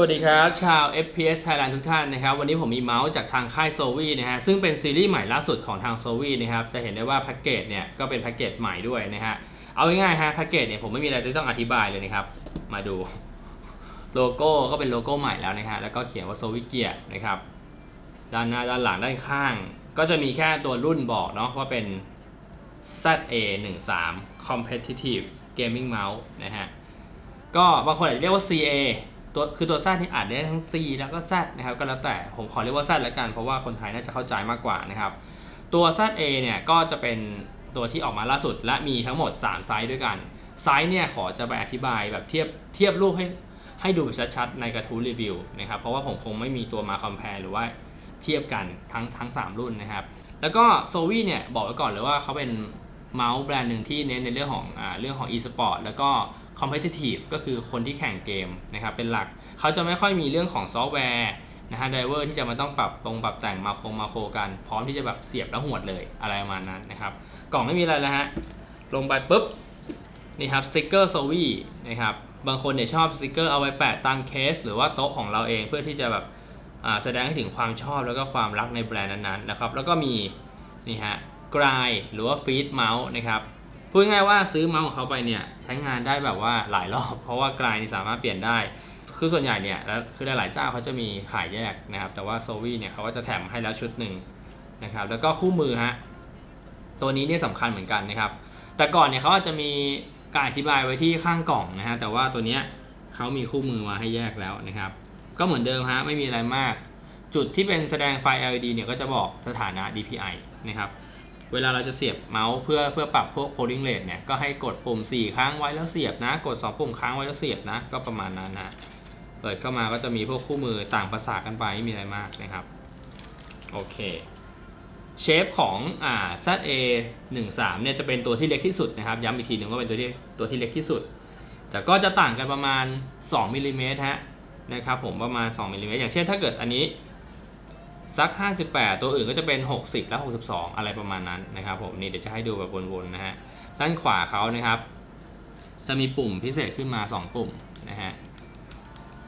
วัสดีครับ ชาว FPS Thailand ทุกท่านนะครับ วันนี้ผมมีเมาส์จากทางค่าย s o v i นะฮะซึ่งเป็นซีรีส์ใหม่ล่าสุดของทาง s o v i นะครับ จะเห็นได้ว่าแพ็กเกจเนี่ยก็เป็นแพ็กเกจใหม่ด้วยนะฮะ เอาง่ายๆฮะแพ็กเกจเนี่ยผมไม่มีอะไรที่ต้องอธิบายเลยนะครับ มาดู โลโก้ก็เป็นโลโก้ใหม่แล้วนะฮะ แล้วก็เขียนว่า s o v i Gear นะครับ ด้านหน้าด้านหลังด้านข้าง ก็จะมีแค่ตัวรุ่นบอกเนาะว่าเป็น ZA13 Competitive Gaming Mouse นะฮะ ก็บางคนอาจจะเรียกว่า CA ตัวคือตัว Z ที่อ่านได้ทั้ง C แล้วก็ Z นะครับก็แล้วแต่ผมขอเรียกว่า Z แล้วกันเพราะว่าคนไทยน่าจะเข้าใจมากกว่านะครับ ตัว ZA เเนี่ยก็จะเป็นตัวที่ออกมาล่าสุด และมีทั้งหมด 3 ไซส์ด้วยกัน ไซส์เนี่ยขอจะไปอธิบายแบบเทียบเทียบรูปให้ให้ดูแบบชัดๆในกระทู้รีวิวนะครับเพราะว่าผมคงไม่มีตัวมาคอมเพลหรือว่าเทียบกันทั้งทั้ง 3 รุ่นนะครับ แล้วก็โซวี่เนี่ยบอกไว้ก่อนเลยว่าเขาเป็นเมาส์แบรนด์หนึ่งที่เน้นในเรื่องของอ่าเรื่องของ e-sport แล้วก็ competitive ก็คือคนที่แข่งเกมนะครับเป็นหลักเขาจะไม่ค่อยมีเรื่องของซอฟต์แวร์นะฮะไดเวอร์ที่จะมาต้องปรับตรงปรับแต่งมาโคงมาโคกัน พร้อมที่จะแบบเสียบแล้วหวดเลยอะไรประมาณนั้นนะครับ กล่องไม่มีอะไรแล้วฮะลงไปปุ๊บนี่ครับสติกเกอร์โซวีนะครับบางคนเนี่ยชอบสติกเกอร์เอาไว้แปะตามเคส หรือว่าโต๊ะของเราเองเพื่อที่จะแบบอ่าแสดงให้ถึงความชอบแล้วก็ความรักในแบรนด์นั้นๆนะครับแล้วก็มีนี่ฮะกรายหรือว่าฟีดเมาส์นะครับ พูดง่ายๆว่าซื้อเมาส์ของเขาไปเนี่ยใช้งานได้แบบว่าหลายรอบ เพราะว่ากลายนี่สามารถเปลี่ยนได้ คือส่วนใหญ่เนี่ยแล้วคือหลายๆเจ้าเขาจะมีขายแยกนะครับ แต่ว่าโซวีเนี่ยเขาก็จะแถมให้แล้วชุดหนึ่งนะครับ แล้วก็คู่มือฮะตัวนี้เนี่ยสำคัญเหมือนกันนะครับ แต่ก่อนเนี่ยเขาอาจจะมีการอธิบายไว้ที่ข้างกล่องนะฮะแต่ว่าตัวเนี้ยเขามีคู่มือมาให้แยกแล้วนะครับ ก็เหมือนเดิมฮะไม่มีอะไรมาก จุดที่เป็นแสดงไฟ LED เนี่ยก็จะบอกสถานะ DPI นะครับ เวลาเราจะเสียบเมาส์เพื่อเพื่อปรับพวก polling rate เนี่ยก็ให้กดปุ่ม 4 ครั้งไว้แล้วเสียบนะ กด 2 ปุ่มค้างไว้แล้วเสียบนะ ก็ประมาณนั้นนะเปิดเข้ามาก็จะมีพวกคู่มือต่างภาษากันไปไม่มีอะไรมากนะครับ โอเคเชฟของอ่า ZA 1 3เนี่ยจะเป็นตัวที่เล็กที่สุดนะครับ ย้ำอีกทีหนึ่งว่าเป็นตัวที่ตัวที่เล็กที่สุด แต่ก็จะต่างกันประมาณ2มิลลิเมตรฮะนะครับผมประมาณ2มิลลิเมตรอย่างเช่นถ้าเกิดอันนี้ สัก 58 ตัวอื่นก็จะเป็น 60 และ 62 อะไรประมาณนั้นนะครับผมนี่เดี๋ยวจะให้ดูแบบวนๆนะฮะด้านขวาเขานะครับ จะมีปุ่มพิเศษขึ้นมา 2 ปุ่มนะฮะ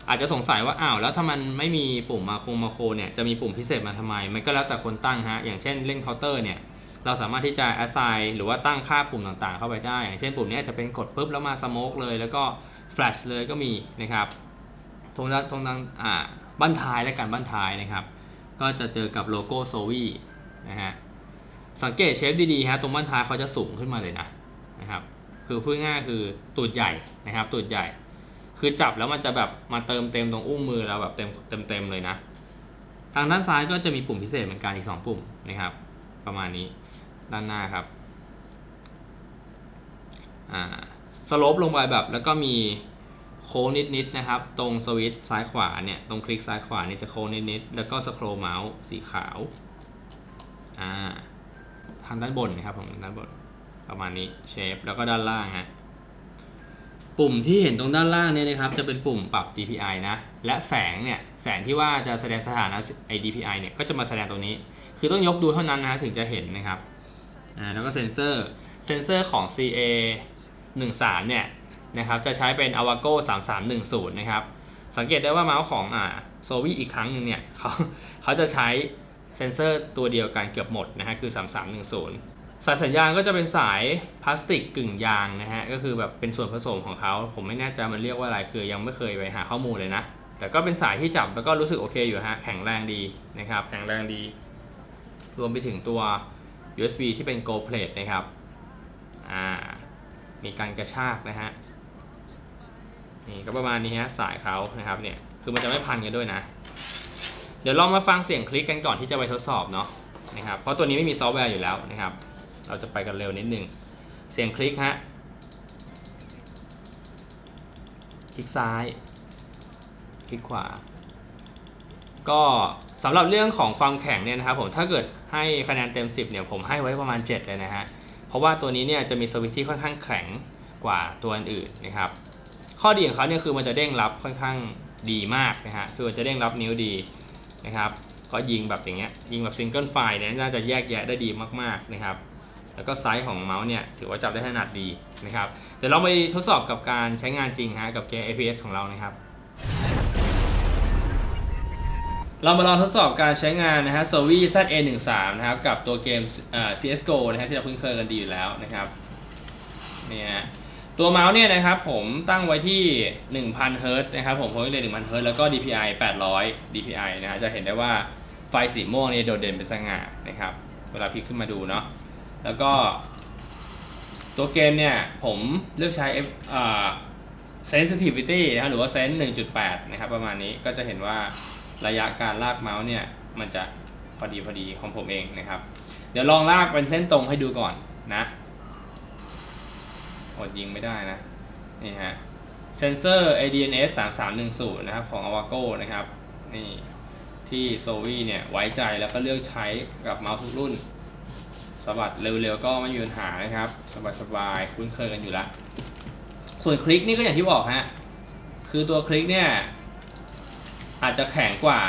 อาจจะสงสัยว่าอ้าวแล้วถ้ามันไม่มีปุ่มมาโคงมาโคเนี่ยจะมีปุ่มพิเศษมาทำไม มันก็แล้วแต่คนตั้งฮะอย่างเช่นเล่นเคาน์เตอร์เนี่ยเราสามารถที่จะ assign หรือว่าตั้งค่าปุ่มต่างๆ เข้าไปได้ อย่างเช่นปุ่มนี้จะเป็นกดปุ๊บแล้วมาสโมกเลย แล้วก็ flash เลยก็มีนะครับตรงด้านตรงด้านอ่าบั้นท้ายและการบั้นท้ายนะครับ ก็จะเจอกับโลโก้โซวีนะฮะสังเกตเชฟดีๆฮะตรงบั้นท้ายเขาจะสูงขึ้นมาเลยนะนะครับคือพูดง่ายคือตูดใหญ่นะครับตูดใหญ่ คือจับแล้วมันจะแบบมาเติมเต็มตรงอุ้งมือเราแบบเต็มเต็มเต็มเลยนะ ทางด้านซ้ายก็จะมีปุ่มพิเศษเหมือนกันอีก 2 ปุ่มนะครับ ประมาณนี้ด้านหน้าครับอ่าสโลปลงไปแบบแล้วก็มี โค้งนิดๆนะครับ ตรงสวิตช์ซ้ายขวาเนี่ย ตรงคลิกซ้ายขวาเนี่ยจะโค้งนิดๆ แล้วก็สโครเมาส์สีขาว อ่าทางด้านบนนะครับผมด้านบนประมาณนี้เชฟแล้วก็ด้านล่างฮะปุ่มที่เห็นตรงด้านล่างเนี่ยนะครับ จะเป็นปุ่มปรับ DPI นะ และแสงเนี่ย แสงที่ว่าจะแสดงสถานะไอ DPI เนี่ย ก็จะมาแสดงตรงนี้ คือต้องยกดูเท่านั้นนะถึงจะเห็นนะครับ อ่า แล้วก็เซนเซอร์ เซนเซอร์ของ CA 13เนี่ย นะครับจะใช้เป็น Avago 3310 นะครับ สังเกตได้ว่าเมาส์ของอ่าโซวีอีกครั้งหนึ่งเนี่ยเขาเขาจะใช้เซนเซอร์ตัวเดียวกันเกือบหมดนะฮะคือ 3310 สายสัญญาณก็จะเป็นสายพลาสติกกึ่งยางนะฮะก็คือแบบเป็นส่วนผสมของเขา ผมไม่แน่ใจมันเรียกว่าอะไรคือยังไม่เคยไปหาข้อมูลเลยนะ แต่ก็เป็นสายที่จับแล้วก็รู้สึกโอเคอยู่ฮะแข็งแรงดีนะครับแข็งแรงดี รวมไปถึงตัว USB ที่เป็น Go Plate นะครับอ่ามีการกระชากนะฮะ นี่ก็ประมาณนี้ฮะสายเขานะครับเนี่ยคือมันจะไม่พันกันด้วยนะ เดี๋ยวลองมาฟังเสียงคลิกกันก่อนที่จะไปทดสอบเนาะนะครับเพราะตัวนี้ไม่มีซอฟต์แวร์อยู่แล้วนะครับ เราจะไปกันเร็วนิดนึง เสียงคลิกฮะคลิกซ้าย คลิกขวา ก็สำหรับเรื่องของความแข็งเนี่ยนะครับผมถ้าเกิดให้คะแนนเต็ม 10เนี่ยผมให้ไว้ประมาณ 7 เลยนะฮะเพราะว่าตัวนี้เนี่ยจะมีสวิตช์ที่ค่อนข้างแข็งกว่าตัวอื่นนะครับ ข้อดีของเขาเนี่ยคือมันจะเด้งรับค่อนข้างดีมากนะฮะคือมันจะเด้งรับนิ้วดีนะครับก็ยิงแบบอย่างเงี้ยยิงแบบซิงเกิลไฟล์เนี่ยน่าจะแยกแยะได้ดีมากๆนะครับ แล้วก็ไซส์ของเมาส์เนี่ยถือว่าจับได้ถนัดดีนะครับเดี๋ยวเราไปทดสอบกับการใช้งานจริงฮะกับเกม APS ของเรานะครับ เรามาลองทดสอบการใช้งานนะฮะ s o v i ZA13 นะครับกับตัวเกมเอ่อ CSGO นะฮะที่เราคุ้นเคยกันดีอยู่แล้วนะครับเนี่ยฮะ ตัวเมาส์เนี่ยนะครับผมตั้งไว้ที่1000 Hz นะครับผมผมเรียน1000 Hz แล้วก็ DPI 800 DPI นะฮะจะเห็นได้ว่าไฟสีม่วงเนี่ยโดดเด่นเป็นสง่านะครับเวลาพลิกขึ้นมาดูเนาะแล้วก็ ตัวเกมเนี่ยผมเลือกใช้ F อ่า sensitivity นะครับหรือว่า sense 1.8 นะครับประมาณนี้ก็จะเห็นว่าระยะการลากเมาส์เนี่ยมันจะพอดีพอดีของผมเองนะครับ เดี๋ยวลองลากเป็นเส้นตรงให้ดูก่อนนะ อดยิงไม่ได้นะนี่ฮะเซนเซอร์ ADNS 3310 นะครับของ Avago นะครับนี่ที่ s o v i เนี่ยไว้ใจแล้วก็เลือกใช้กับเมาส์ทุกรุ่นสวัสดเร็วๆก็ไม่มีปัญหานะครับ สบายๆคุ้นเคยกันอยู่ล้วส่วนคลิกนี่ก็อย่างที่บอกฮะคือตัวคลิกเนี่ยอาจจะแข็งกว่า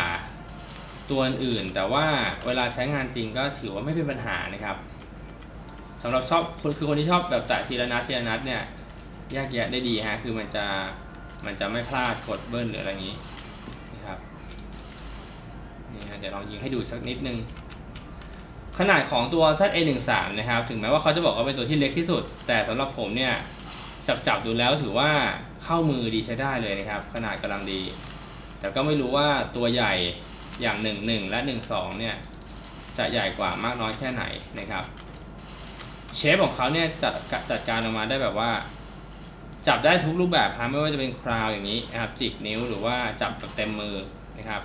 ตัวอื่น แต่ว่าเวลาใช้งานจริงก็ถือว่าไม่เป็นปัญหานะครับ สำหรับชอบคนคือคนที่ชอบแบบแตะทีละนัดทีละนัดเนี่ยแยกแยะได้ดีฮะคือมันจะมันจะไม่พลาดกดเบิ้ลหรืออะไรอย่างนี้นะครับนี่ฮะเดี๋ยวลองยิงให้ดูสักนิดนึงขนาดของตัว ZA13 นะครับ ถึงแม้ว่าเขาจะบอกว่าเป็นตัวที่เล็กที่สุด แต่สำหรับผมเนี่ย จับจับดูแล้วถือว่าเข้ามือดีใช้ได้เลยนะครับ ขนาดกำลังดี แต่ก็ไม่รู้ว่าตัวใหญ่อย่าง 1 1 และ 1 2 เนี่ย จะใหญ่กว่ามากน้อยแค่ไหนนะครับ เชฟของเขาเนี่ยจัดจัดการออกมาได้แบบว่า จับได้ทุกรูปแบบฮะไม่ว่าจะเป็นคราวอย่างนี้นะครับจิกนิ้วหรือว่าจับแบบเต็มมือนะครับ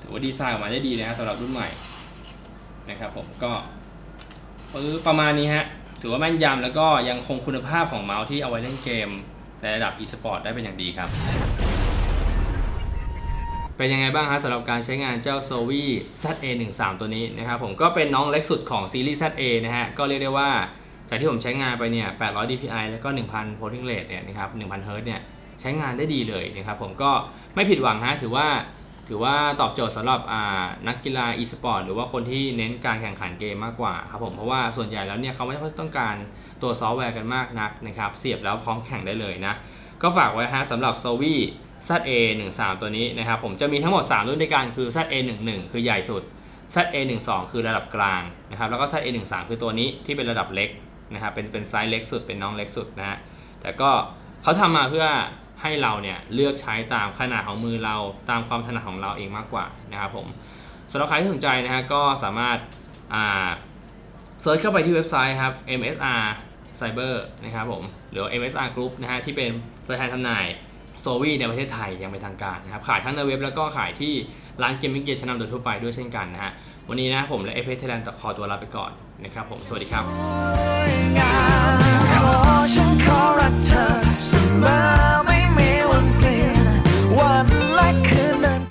ถือว่าดีไซน์ออกมาได้ดีนะครับสำหรับรุ่นใหม่นะครับผมก็ประมาณนี้ฮะถือว่าแม่นยำแล้วก็ยังคงคุณภาพของเมาส์ที่เอาไว้เล่นเกมในระดับ e-sport ได้เป็นอย่างดีครับ เป็นยังไงบ้างฮะสำหรับการใช้งานเจ้า s o v i ZA13 ตัวนี้นะครับผมก็เป็นน้องเล็กสุดของซีรีส์ ZA นะฮะก็เรียกได้ว่าจากที่ผมใช้งานไปเนี่ย 800 dpi แล้วก็ 1000 floating rate เนี่ยนะครับ 1000 Hz เนี่ยใช้งานได้ดีเลยนะครับผมก็ไม่ผิดหวังฮะถือว่าถือว่าตอบโจทย์สำหรับนักกีฬา e-sport หรือว่าคนที่เน้นการแข่งขันเกมมากกว่าครับผมเพราะว่าส่วนใหญ่แล้วเนี่ยเขาไม่ค่อยต้องการตัวซอฟต์แวร์กันมากนักนะครับเสียบแล้วพร้อมแข่งได้เลยนะก็ฝากไว้ฮะสำหรับ s o v i ZA13 ตัวนี้นะครับผมจะมีทั้งหมด 3 รุ่นด้วยกันคือ ZA11 คือใหญ่สุด ZA12 คือระดับกลางนะครับแล้วก็ ZA13 คือตัวนี้ที่เป็นระดับเล็กนะครับเป็นเป็นไซส์เล็กสุดเป็นน้องเล็กสุดนะฮะแต่ก็เขาทำมาเพื่อให้เราเนี่ยเลือกใช้ตามขนาดของมือเราตามความถนัดของเราเองมากกว่านะครับผมสำหรับใครที่สนใจนะฮะก็สามารถอ่าเซิร์ชเข้าไปที่เว็บไซต์ครับ MSR Cyber นะครับผมหรือ MSR Group นะฮะที่เป็นตัวแทนจำหน่าย โซวี่ในประเทศไทยยังเป็นทางการนะครับขายทั้งในเว็บแล้วก็ขายที่ร้านเกมมิ่งเกีชั้นนำโดยทั่วไปด้วยเช่นกันนะฮะวันนี้นะผมและเอฟเอสไทยแลนด์ขอตัวลาไปก่อนนะครับผมสวัสดีครับ